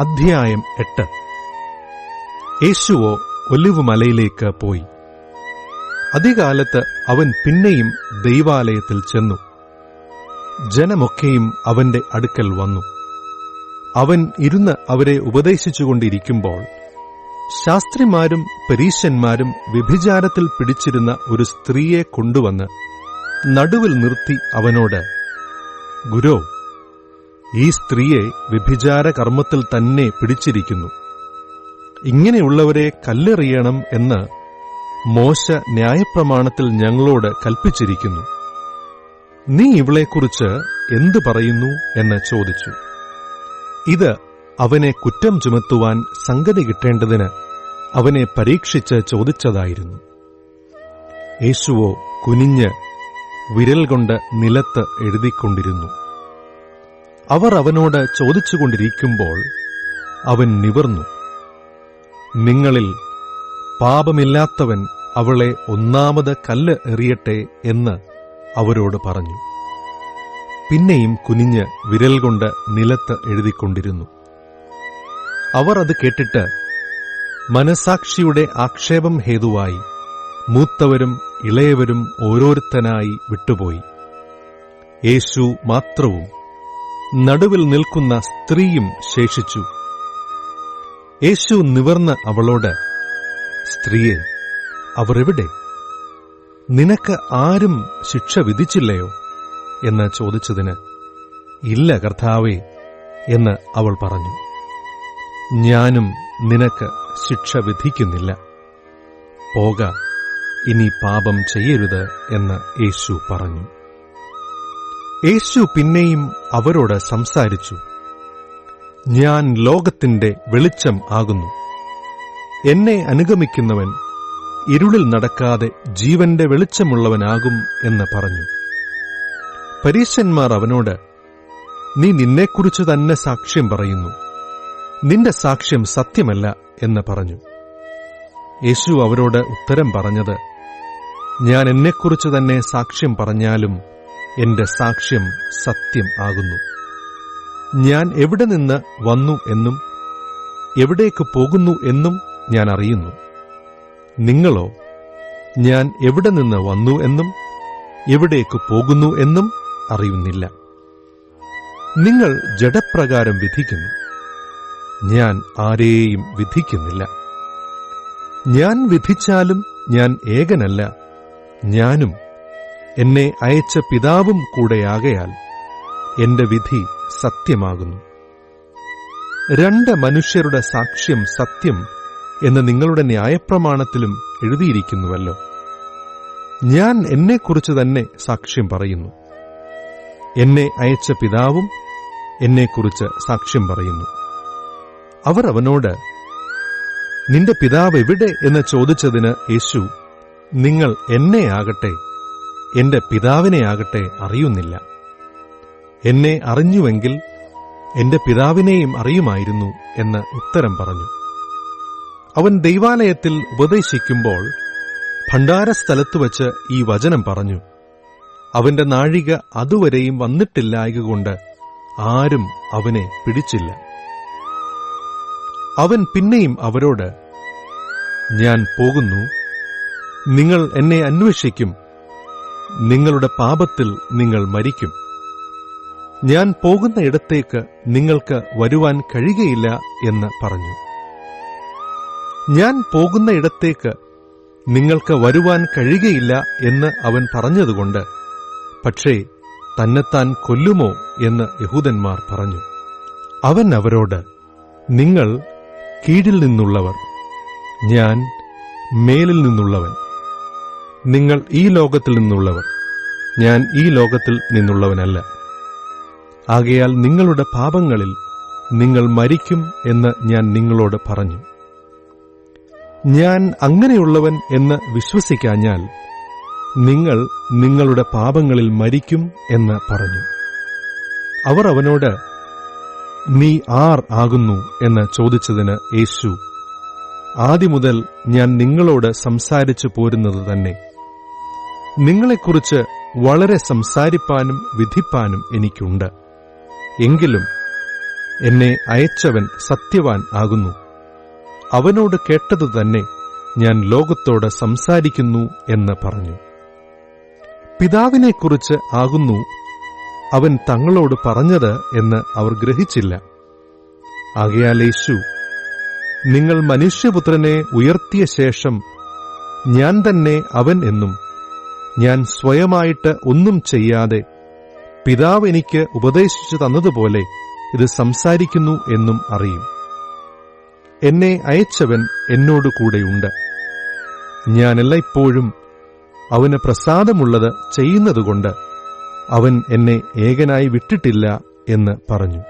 അധ്യായം എട്ട്. യേശുവോ ഒലിവ് മലയിലേക്ക് പോയി. അധികാലത്ത് അവൻ പിന്നെയും ദൈവാലയത്തിൽ ചെന്നു. ജനമൊക്കെയും അവന്റെ അടുക്കൽ വന്നു. അവൻ ഇരുന്ന് അവരെ ഉപദേശിച്ചുകൊണ്ടിരിക്കുമ്പോൾ ശാസ്ത്രിമാരും പരീശന്മാരും വ്യഭിചാരത്തിൽ പിടിച്ചിരുന്ന ഒരു സ്ത്രീയെ കൊണ്ടുവന്ന് നടുവിൽ നിർത്തി അവനോട് ഗുരോ ഈ സ്ത്രീയെ വ്യഭിചാര കർമ്മത്തിൽ തന്നെ പിടിച്ചിരിക്കുന്നു. ഇങ്ങനെയുള്ളവരെ കല്ലെറിയണം എന്ന് മോശ ന്യായപ്രമാണത്തിൽ ഞങ്ങളോട് കൽപ്പിച്ചിരിക്കുന്നു. നീ ഇവളെക്കുറിച്ച് എന്തു പറയുന്നു എന്ന് ചോദിച്ചു. ഇത് അവനെ കുറ്റം ചുമത്തുവാൻ സംഗതി കിട്ടേണ്ടതിന് അവനെ പരീക്ഷിച്ച് ചോദിച്ചതായിരുന്നു. യേശുവോ കുനിഞ്ഞ് വിരൽ കൊണ്ട് നിലത്ത് എഴുതിക്കൊണ്ടിരുന്നു. അവർ അവനോട് ചോദിച്ചുകൊണ്ടിരിക്കുമ്പോൾ അവൻ നിവർന്നു. നിങ്ങളിൽ പാപമില്ലാത്തവൻ അവളെ ഒന്നാമത് കല്ല് എറിയട്ടെ എന്ന് അവരോട് പറഞ്ഞു. പിന്നെയും കുനിഞ്ഞ് വിരൽ കൊണ്ട് നിലത്ത് എഴുതിക്കൊണ്ടിരുന്നു. അവർ അത് കേട്ടിട്ട് മനസാക്ഷിയുടെ ആക്ഷേപം ഹേതുവായി മൂത്തവരും ഇളയവരും ഓരോരുത്തനായി വിട്ടുപോയി. യേശു മാത്രവും നടുവിൽ നിൽക്കുന്ന സ്ത്രീയും ശേഷിച്ചു. യേശു നിവർന്ന് അവളോട് സ്ത്രീയെ അവർ എവിടെ? നിനക്ക് ആരും ശിക്ഷ വിധിച്ചില്ലയോ? എന്ന് ചോദിച്ചതിന് ഇല്ല കർത്താവേ എന്ന് അവൾ പറഞ്ഞു. ഞാനും നിനക്ക് ശിക്ഷ വിധിക്കുന്നില്ല. പോക ഇനി പാപം ചെയ്യരുത് എന്ന് യേശു പറഞ്ഞു. യേശു പിന്നെയും അവരോട് സംസാരിച്ചു. ഞാൻ ലോകത്തിന്റെ വെളിച്ചം ആകുന്നു. എന്നെ അനുഗമിക്കുന്നവൻ ഇരുളിൽ നടക്കാതെ ജീവന്റെ വെളിച്ചമുള്ളവനാകും എന്ന് പറഞ്ഞു. പരീശന്മാർ അവനോട് നീ നിന്നെക്കുറിച്ച് തന്നെ സാക്ഷ്യം പറയുന്നു. നിന്റെ സാക്ഷ്യം സത്യമല്ല എന്ന് പറഞ്ഞു. യേശു അവരോട് ഉത്തരം പറഞ്ഞത് ഞാൻ എന്നെക്കുറിച്ച് തന്നെ സാക്ഷ്യം പറഞ്ഞാലും എന്റെ സാക്ഷ്യം സത്യം ആകുന്നു. ഞാൻ എവിടെ നിന്ന് വന്നു എന്നും എവിടേക്ക് പോകുന്നു എന്നും ഞാൻ അറിയുന്നു. നിങ്ങളോ ഞാൻ എവിടെ നിന്ന് വന്നു എന്നും എവിടേക്ക് പോകുന്നു എന്നും അറിയുന്നില്ല. നിങ്ങൾ ജഡപ്രകാരം വിധിക്കുന്നു. ഞാൻ ആരെയും വിധിക്കുന്നില്ല. ഞാൻ വിധിച്ചാലും ഞാൻ ഏകനല്ല. ഞാനും എന്നെ അയച്ച പിതാവും കൂടെയാകയാൽ എന്റെ വിധി സത്യമാകുന്നു. രണ്ട് മനുഷ്യരുടെ സാക്ഷ്യം സത്യം എന്ന് നിങ്ങളുടെ ന്യായപ്രമാണത്തിലും എഴുതിയിരിക്കുന്നുവല്ലോ. ഞാൻ എന്നെക്കുറിച്ച് തന്നെ സാക്ഷ്യം പറയുന്നു. എന്നെ അയച്ച പിതാവും എന്നെക്കുറിച്ച് സാക്ഷ്യം പറയുന്നു. അവർ അവനോട് നിന്റെ പിതാവ് എവിടെ? എന്ന് ചോദിച്ചതിന് യേശു നിങ്ങൾ എന്നെ ആകട്ടെ എന്റെ പിതാവിനെയാകട്ടെ അറിയുന്നില്ല. എന്നെ അറിഞ്ഞുവെങ്കിൽ എന്റെ പിതാവിനെയും അറിയുമായിരുന്നു എന്ന് ഉത്തരം പറഞ്ഞു. അവൻ ദൈവാലയത്തിൽ ഉപദേശിക്കുമ്പോൾ ഭണ്ഡാരസ്ഥലത്ത് വച്ച് ഈ വചനം പറഞ്ഞു. അവന്റെ നാഴിക അതുവരെയും വന്നിട്ടില്ലായകൊണ്ട് ആരും അവനെ പിടിച്ചില്ല. അവൻ പിന്നെയും അവരോട് ഞാൻ പോകുന്നു. നിങ്ങൾ എന്നെ അന്വേഷിക്കും. നിങ്ങളുടെ പാപത്തിൽ നിങ്ങൾ മരിക്കും. ഞാൻ പോകുന്ന ഇടത്തേക്ക് നിങ്ങൾക്ക് വരുവാൻ കഴിയുകയില്ല എന്ന് പറഞ്ഞു. ഞാൻ പോകുന്ന ഇടത്തേക്ക് നിങ്ങൾക്ക് വരുവാൻ കഴിയുകയില്ല എന്ന് അവൻ പറഞ്ഞതുകൊണ്ട് പക്ഷേ തന്നെത്താൻ കൊല്ലുമോ എന്ന് യഹൂദന്മാർ പറഞ്ഞു. അവൻ അവരോട് നിങ്ങൾ കീഴിൽ നിന്നുള്ളവർ ഞാൻ മേലിൽ നിന്നുള്ളവൻ. നിങ്ങൾ ഈ ലോകത്തിൽ നിന്നുള്ളവർ. ഞാൻ ഈ ലോകത്തിൽ നിന്നുള്ളവനല്ല. ആകയാൽ നിങ്ങളുടെ പാപങ്ങളിൽ നിങ്ങൾ മരിക്കും എന്ന് ഞാൻ നിങ്ങളോട് പറഞ്ഞു. ഞാൻ അങ്ങനെയുള്ളവൻ എന്ന് വിശ്വസിക്കാഞ്ഞാൽ നിങ്ങൾ നിങ്ങളുടെ പാപങ്ങളിൽ മരിക്കും എന്ന് പറഞ്ഞു. അവർ അവനോട് നീ ആർ ആകുന്നു? എന്ന് ചോദിച്ചതിന് യേശു ആദ്യമുതൽ ഞാൻ നിങ്ങളോട് സംസാരിച്ചു പോരുന്നത് തന്നെ. നിങ്ങളെക്കുറിച്ച് വളരെ സംസാരിപ്പാനും വിധിപ്പാനും എനിക്കുണ്ട്. എങ്കിലും എന്നെ അയച്ചവൻ സത്യവാൻ ആകുന്നു. അവനോട് കേട്ടതു തന്നെ ഞാൻ ലോകത്തോട് സംസാരിക്കുന്നു എന്ന് പറഞ്ഞു. പിതാവിനെക്കുറിച്ച് ആകുന്നു അവൻ തങ്ങളോട് പറഞ്ഞത് എന്ന് അവർ ഗ്രഹിച്ചില്ല. ആകയാൽ യേശു നിങ്ങൾ മനുഷ്യപുത്രനെ ഉയർത്തിയ ശേഷം ഞാൻ തന്നെ അവൻ എന്നും ഞാൻ സ്വയമായിട്ട് ഒന്നും ചെയ്യാതെ പിതാവ് എനിക്ക് ഉപദേശിച്ചു തന്നതുപോലെ ഇത് സംസാരിക്കുന്നു എന്നും അറിയും. എന്നെ അയച്ചവൻ എന്നോട് കൂടെയുണ്ട്. ഞാനല്ല ഇപ്പോഴും അവന് പ്രസാദമുള്ളത് ചെയ്യുന്നതുകൊണ്ട് അവൻ എന്നെ ഏകനായി വിട്ടിട്ടില്ല എന്ന് പറഞ്ഞു.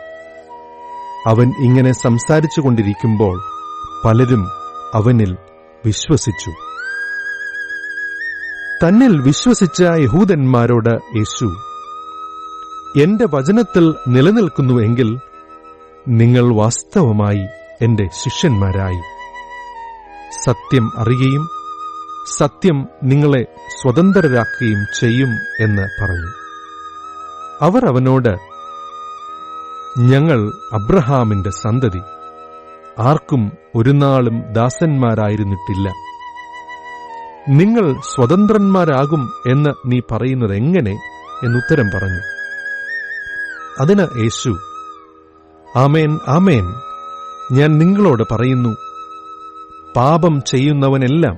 അവൻ ഇങ്ങനെ സംസാരിച്ചുകൊണ്ടിരിക്കുമ്പോൾ പലരും അവനിൽ വിശ്വസിച്ചു. തന്നിൽ വിശ്വസിച്ച യഹൂദന്മാരോട് യേശു എന്റെ വചനത്തിൽ നിലനിൽക്കുന്നുവെങ്കിൽ നിങ്ങൾ വാസ്തവമായി എന്റെ ശിഷ്യന്മാരായി. സത്യം അറിയുകയും സത്യം നിങ്ങളെ സ്വതന്ത്രരാക്കുകയും ചെയ്യും എന്ന് പറഞ്ഞു. അവർ അവനോട് ഞങ്ങൾ അബ്രഹാമിന്റെ സന്തതി. ആർക്കും ഒരു നാളും ദാസന്മാരായിരുന്നിട്ടില്ല. നിങ്ങൾ സ്വതന്ത്രന്മാരാകും എന്ന് നീ പറയുന്നത് എങ്ങനെ എന്നുത്തരം പറഞ്ഞു. അതിന് യേശു ആമേൻ ആമേൻ ഞാൻ നിങ്ങളോട് പറയുന്നു പാപം ചെയ്യുന്നവനെല്ലാം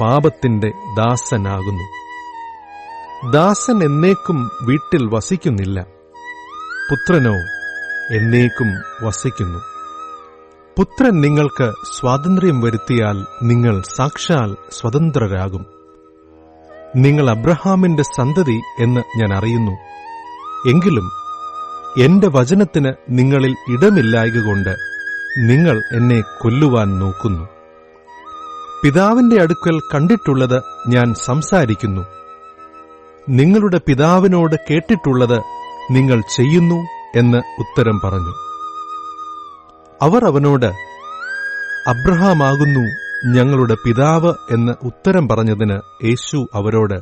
പാപത്തിന്റെ ദാസനാകുന്നു. ദാസൻ എന്നേക്കും വീട്ടിൽ വസിക്കുന്നില്ല പുത്രനോ എന്നേക്കും വസിക്കുന്നു. പുത്രൻ നിങ്ങൾക്ക് സ്വാതന്ത്ര്യം വരുത്തിയാൽ നിങ്ങൾ സാക്ഷാൽ സ്വതന്ത്രരാകും. നിങ്ങൾ അബ്രഹാമിന്റെ സന്തതി എന്ന് ഞാൻ അറിയുന്നു. എങ്കിലും എന്റെ വചനത്തിന് നിങ്ങളിൽ ഇടമില്ലായകൊണ്ട് നിങ്ങൾ എന്നെ കൊല്ലുവാൻ നോക്കുന്നു. പിതാവിന്റെ അടുക്കൽ കണ്ടിട്ടുള്ളത് ഞാൻ സംസാരിക്കുന്നു. നിങ്ങളുടെ പിതാവിനോട് കേട്ടിട്ടുള്ളത് നിങ്ങൾ ചെയ്യുന്നു എന്ന് ഉത്തരം പറഞ്ഞു. അവർ അവനോട് അബ്രഹാമാകുന്നു ഞങ്ങളുടെ പിതാവ് എന്ന് ഉത്തരം പറഞ്ഞതിന് യേശു അവരോട്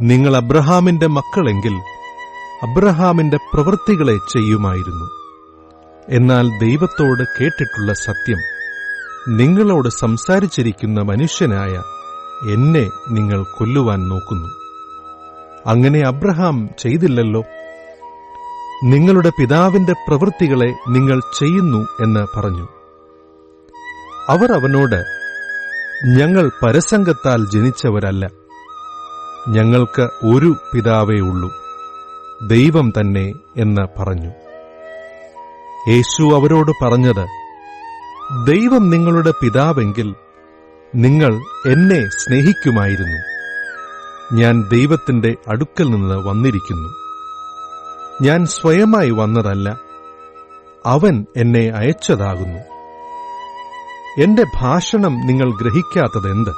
നിങ്ങൾ അബ്രഹാമിന്റെ മക്കളെങ്കിൽ അബ്രഹാമിന്റെ പ്രവൃത്തികളെ ചെയ്യുമായിരുന്നു. എന്നാൽ ദൈവത്തോട് കേട്ടിട്ടുള്ള സത്യം നിങ്ങളോട് സംസാരിച്ചിരിക്കുന്ന മനുഷ്യനായ എന്നെ നിങ്ങൾ കൊല്ലുവാൻ നോക്കുന്നു. അങ്ങനെ അബ്രഹാം ചെയ്തില്ലല്ലോ. നിങ്ങളുടെ പിതാവിന്റെ പ്രവൃത്തികളെ നിങ്ങൾ ചെയ്യുന്നു എന്ന് പറഞ്ഞു. അവർ അവനോട് ഞങ്ങൾ പരസംഗത്താൽ ജനിച്ചവരല്ല. ഞങ്ങൾക്ക് ഒരു പിതാവേ ഉള്ളൂ. ദൈവം തന്നെ എന്ന് പറഞ്ഞു. യേശു അവരോട് പറഞ്ഞത് ദൈവം നിങ്ങളുടെ പിതാവെങ്കിൽ നിങ്ങൾ എന്നെ സ്നേഹിക്കുമായിരുന്നു. ഞാൻ ദൈവത്തിന്റെ അടുക്കൽ നിന്ന് വന്നിരിക്കുന്നു. ഞാൻ സ്വയമായി വന്നതല്ല. അവൻ എന്നെ അയച്ചതാകുന്നു. എന്റെ ഭാഷണം നിങ്ങൾ ഗ്രഹിക്കാത്തതെന്ത്?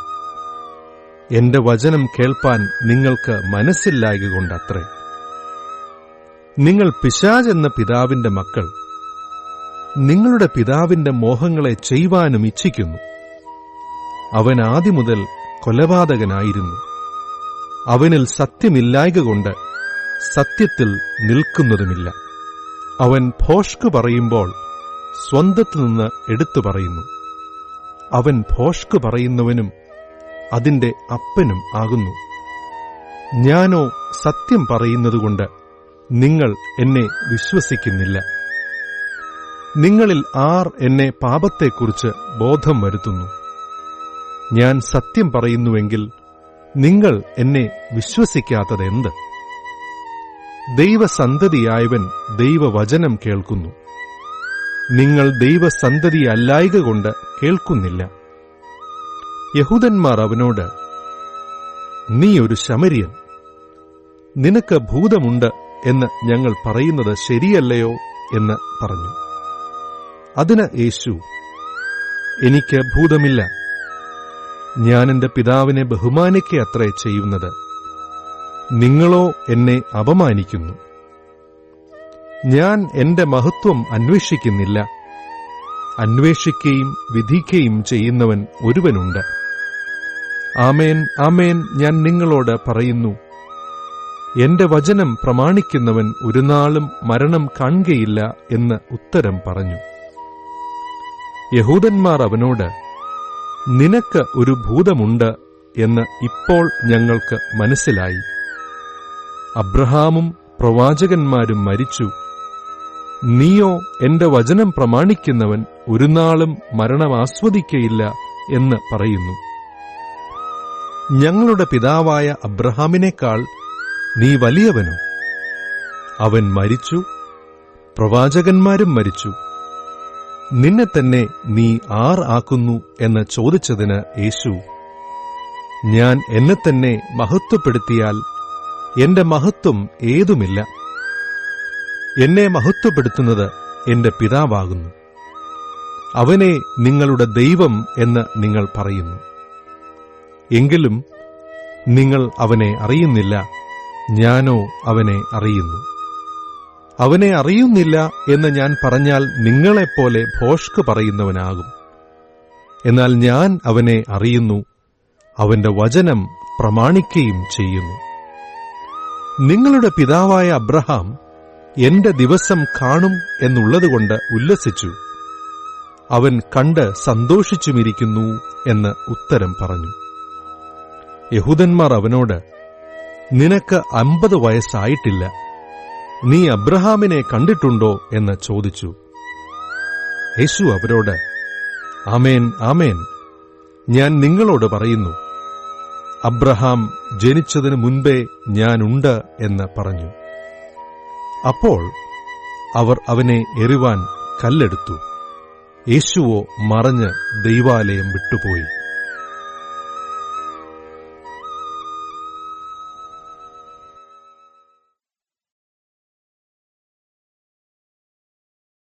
എന്റെ വചനം കേൾപ്പാൻ നിങ്ങൾക്ക് മനസ്സില്ലായകൊണ്ടത്രേ നിങ്ങൾ പിശാജ് എന്ന പിതാവിന്റെ മക്കൾ. നിങ്ങളുടെ പിതാവിന്റെ മോഹങ്ങളെ ചെയ്യുവാനും ഇച്ഛിക്കുന്നു. അവൻ ആദ്യമുതൽ കൊലപാതകനായിരുന്നു. അവനിൽ സത്യമില്ലായകൊണ്ട് സത്യത്തിൽ നിൽക്കുന്നതുമില്ല. അവൻ ഭോഷ്ക് പറയുമ്പോൾ സ്വന്തത്തിൽ നിന്ന് എടുത്തു പറയുന്നു. അവൻ ഭോഷ്ക് പറയുന്നവനും അതിന്റെ അപ്പനും ആകുന്നു. ഞാനോ സത്യം പറയുന്നതുകൊണ്ട് നിങ്ങൾ എന്നെ വിശ്വസിക്കുന്നില്ല. നിങ്ങളിൽ ആർ എന്നെ പാപത്തെക്കുറിച്ച് ബോധം വരുത്തുന്നു? ഞാൻ സത്യം പറയുന്നുവെങ്കിൽ നിങ്ങൾ എന്നെ വിശ്വസിക്കാത്തതെന്ത്? ദൈവസന്തതിയായവൻ ദൈവവചനം കേൾക്കുന്നു. നിങ്ങൾ ദൈവസന്തതിയല്ലായക കൊണ്ട് കേൾക്കുന്നില്ല. യഹൂദന്മാർ അവനോട് നീ ഒരു ശമരിയൻ. നിനക്ക് ഭൂതമുണ്ട് എന്ന് ഞങ്ങൾ പറയുന്നത് ശരിയല്ലയോ? എന്ന് പറഞ്ഞു. അതിന് യേശു എനിക്ക് ഭൂതമില്ല. ഞാൻ എന്റെ പിതാവിനെ ബഹുമാനിക്കുക അത്രേ ചെയ്യുന്നത്. നിങ്ങളോ എന്നെ അപമാനിക്കുന്നു. ഞാൻ എന്റെ മഹത്വം അന്വേഷിക്കുന്നില്ല. അന്വേഷിക്കുകയും വിധിക്കുകയും ചെയ്യുന്നവൻ ഒരുവനുണ്ട്. ആമേൻ ആമേൻ ഞാൻ നിങ്ങളോട് പറയുന്നു. എന്റെ വചനം പ്രമാണിക്കുന്നവൻ ഒരു നാളും മരണം കാണുകയില്ല എന്ന് ഉത്തരം പറഞ്ഞു. യഹൂദന്മാർ അവനോട് നിനക്ക് ഒരു ഭൂതമുണ്ട് എന്ന് ഇപ്പോൾ ഞങ്ങൾക്ക് മനസ്സിലായി. അബ്രഹാമും പ്രവാചകന്മാരും മരിച്ചു. നീയോ എന്റെ വചനം പ്രമാണിക്കുന്നവൻ ഒരു നാളും മരണം ആസ്വദിക്കയില്ല എന്ന് പറയുന്നു. ഞങ്ങളുടെ പിതാവായ അബ്രഹാമിനേക്കാൾ നീ വലിയവനോ? അവൻ മരിച്ചു പ്രവാചകന്മാരും മരിച്ചു. നിന്നെ തന്നെ നീ ആർ ആക്കുന്നു എന്ന് ചോദിച്ചതിന് യേശു ഞാൻ എന്നെ തന്നെ മഹത്വപ്പെടുത്തിയാൽ എന്റെ മഹത്വം ഏതുമില്ല. എന്നെ മഹത്വപ്പെടുത്തുന്നത് എന്റെ പിതാവാകുന്നു. അവനെ നിങ്ങളുടെ ദൈവം എന്ന് നിങ്ങൾ പറയുന്നു. എങ്കിലും നിങ്ങൾ അവനെ അറിയുന്നില്ല ഞാനോ അവനെ അറിയുന്നു. അവനെ അറിയുന്നില്ല എന്ന് ഞാൻ പറഞ്ഞാൽ നിങ്ങളെപ്പോലെ ഭോഷ്ക് പറയുന്നവനാകും. എന്നാൽ ഞാൻ അവനെ അറിയുന്നു അവന്റെ വചനം പ്രമാണിക്കുകയും ചെയ്യുന്നു. നിങ്ങളുടെ പിതാവായ അബ്രഹാം എന്റെ ദിവസം കാണും എന്നുള്ളതുകൊണ്ട് ഉല്ലസിച്ചു. അവൻ കണ്ട് സന്തോഷിച്ചുമിരിക്കുന്നു എന്ന് ഉത്തരം പറഞ്ഞു. യഹൂദന്മാർ അവനോട് നിനക്ക് അമ്പത് വയസ്സായിട്ടില്ല. നീ അബ്രഹാമിനെ കണ്ടിട്ടുണ്ടോ? എന്ന് ചോദിച്ചു. യേശു അവരോട് ആമേൻ ആമേൻ. ഞാൻ നിങ്ങളോട് പറയുന്നു. അബ്രഹാം ജനിച്ചതിന് മുൻപേ ഞാനുണ്ട് എന്ന് പറഞ്ഞു. അപ്പോൾ അവർ അവനെ എറിവാൻ കല്ലെടുത്തു. യേശുവോ മറഞ്ഞ് ദൈവാലയം വിട്ടുപോയി.